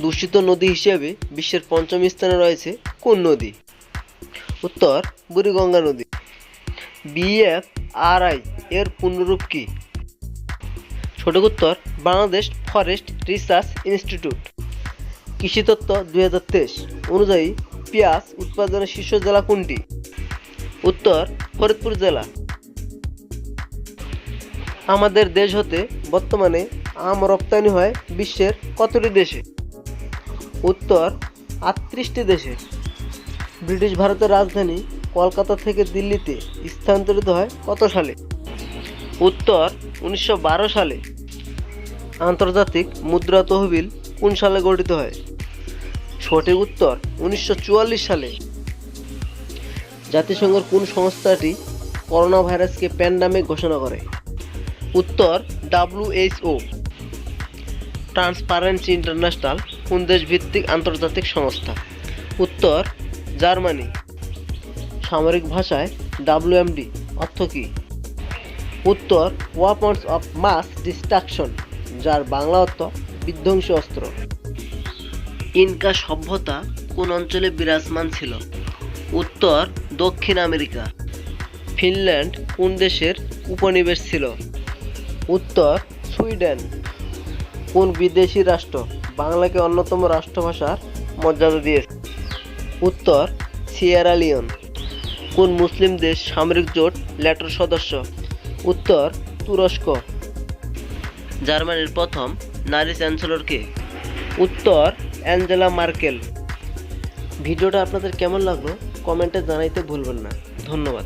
দূষিত নদী হিসেবে বিশ্বের পঞ্চম স্থানে রয়েছে কোন নদী? উত্তর, বুড়িগঙ্গা নদী। বিএফ আর আই এর পূর্ণরূপ কি? সঠিক উত্তর, বাংলাদেশ ফরেস্ট রিসার্চ ইনস্টিটিউট। কৃষিতত্ত্ব দুই হাজার তেইশ। অনুযায়ী, পেঁয়াজ উৎপাদনের শীর্ষ জেলা কোনটি? উত্তর, ফরিদপুর জেলা। আমাদের দেশ হতে বর্তমানে আম রপ্তানি হয় বিশ্বের কতটি দেশে? উত্তর আটত্রিশটি দেশে ব্রিটিশ ভারতের রাজধানী কলকাতা থেকে দিল্লিতে স্থানান্তরিত হয় কত সালে? উত্তর উনিশশো বারো সালে। আন্তর্জাতিক মুদ্রা তহবিল কোন সালে গঠিত হয়? সঠিক উত্তর উনিশশো চুয়াল্লিশ সালে। জাতিসংঘের কোন সংস্থাটি করোনা ভাইরাসকে প্যান্ডামিক ঘোষণা করে? উত্তর ডাব্লিউএইচও ট্রান্সপারেন্সি ইন্টারন্যাশনাল কোন দেশ ভিত্তিক আন্তর্জাতিক সংস্থা। উত্তর, জার্মানি। সামরিক ভাষায় ডাব্লিউএমডি অর্থ কী? উত্তর ওয়াপন্স অফ মাস ডিস্ট্রাকশন যার বাংলা অর্থ বিধ্বংসী অস্ত্র। ইনকা সভ্যতা কোন অঞ্চলে বিরাজমান ছিল? উত্তর, দক্ষিণ আমেরিকা। ফিনল্যান্ড কোন দেশের উপনিবেশ ছিল? উত্তর, সুইডেন। কোন বিদেশি রাষ্ট্র বাংলাকে অন্যতম রাষ্ট্রভাষার মর্যাদা দিয়েছে? উত্তর, সিয়েরা লিওন। কোন মুসলিম দেশ সামরিক জোট ল্যাটোর সদস্য? উত্তর, তুরস্ক। জার্মানির প্রথম নারী চ্যান্সেলর কে? উত্তর, অ্যাঞ্জেলা মার্কেল। ভিডিওটা আপনাদের কেমন লাগল কমেন্টে জানাইতে ভুলবেন না। ধন্যবাদ।